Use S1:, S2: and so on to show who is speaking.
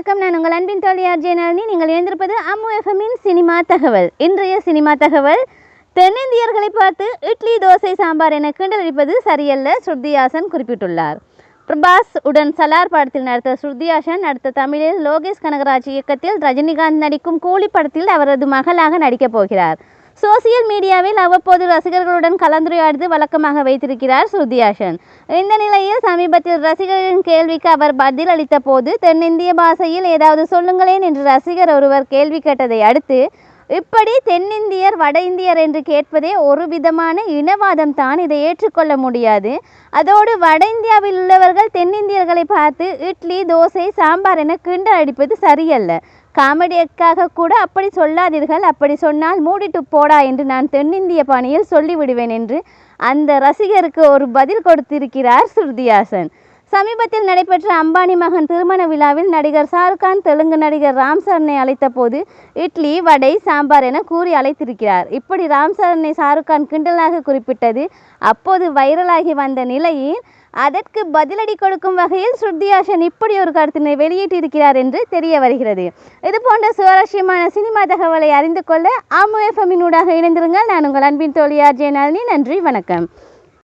S1: வணக்கம். நான் உங்கள் அன்பின் தோழி ஜெயனாலினி நீங்கள் எழுந்திருப்பது அம்மு எஃப்எம்மின் சினிமா தகவல். இன்றைய சினிமா தகவல் தென்னிந்தியர்களை பார்த்து இட்லி தோசை சாம்பார் என கிண்டலடிப்பது சரியல்ல ஸ்ருதிஹாசன் குறிப்பிட்டுள்ளார். பிரபாஸ் உடன் சலார் படத்தில் நடித்த ஸ்ருதிஹாசன் அடுத்த தமிழில் லோகேஷ் கனகராஜ் இயக்கத்தில் ரஜினிகாந்த் நடிக்கும் கூலி படத்தில் அவரது மகளாக நடிக்கப் போகிறார். சோசியல் மீடியாவில் அவ்வப்போது ரசிகர்களுடன் கலந்துரையாடுது வழக்கமாக வைத்திருக்கிறார் ஸ்ருதிஹாசன் இந்த நிலையில் சமீபத்தில் ரசிகர்களின் கேள்விக்கு அவர் பதில் அளித்த போது தென்னிந்திய பாஷையில் ஏதாவது சொல்லுங்களேன் என்று ரசிகர் ஒருவர் கேள்வி கேட்டதை அடுத்து இப்படி தென்னிந்தியர் வட இந்தியர் என்று கேட்பதே ஒரு விதமான இனவாதம் தான் இதை ஏற்றுக்கொள்ள முடியாது. அதோடு வட இந்தியாவில் உள்ளவர்கள் தென்னிந்தியர்களை பார்த்து இட்லி தோசை சாம்பார் என கிண்டல் அடிப்பது சரியல்ல. காமெடியக்காக கூட அப்படி சொல்லாதீர்கள் அப்படி சொன்னால் மூடிட்டு போடா என்று நான் தென்னிந்திய பாணியில் சொல்லிவிடுவேன் என்று அந்த ரசிகருக்கு ஒரு பதில் கொடுத்திருக்கிறார் ஸ்ருதிஹாசன். சமீபத்தில் நடைபெற்ற அம்பானி மகன் திருமண விழாவில் நடிகர் ஷாருக்கான் தெலுங்கு நடிகர் ராம் சரனை அழைத்த போது இட்லி வடை சாம்பார் என கூறி அழைத்திருக்கிறார். இப்படி ராம் சரனை ஷாருக்கான் கிண்டலாக குறிப்பிட்டது அப்போது வைரலாகி வந்த நிலையில் அதற்கு பதிலடி கொடுக்கும் வகையில் ஸ்ருதிஹாசன் இப்படி ஒரு கருத்தினை வெளியிட்டிருக்கிறார் என்று தெரிய வருகிறது. இது போன்ற சுவாரஸ்யமான சினிமா தகவலை அறிந்து கொள்ள ஆமு எஃப்எம்மினூடாக இணைந்திருங்கள். நான் உங்கள் அன்பின் தோழியார் ஜெயனாலினி நன்றி வணக்கம்.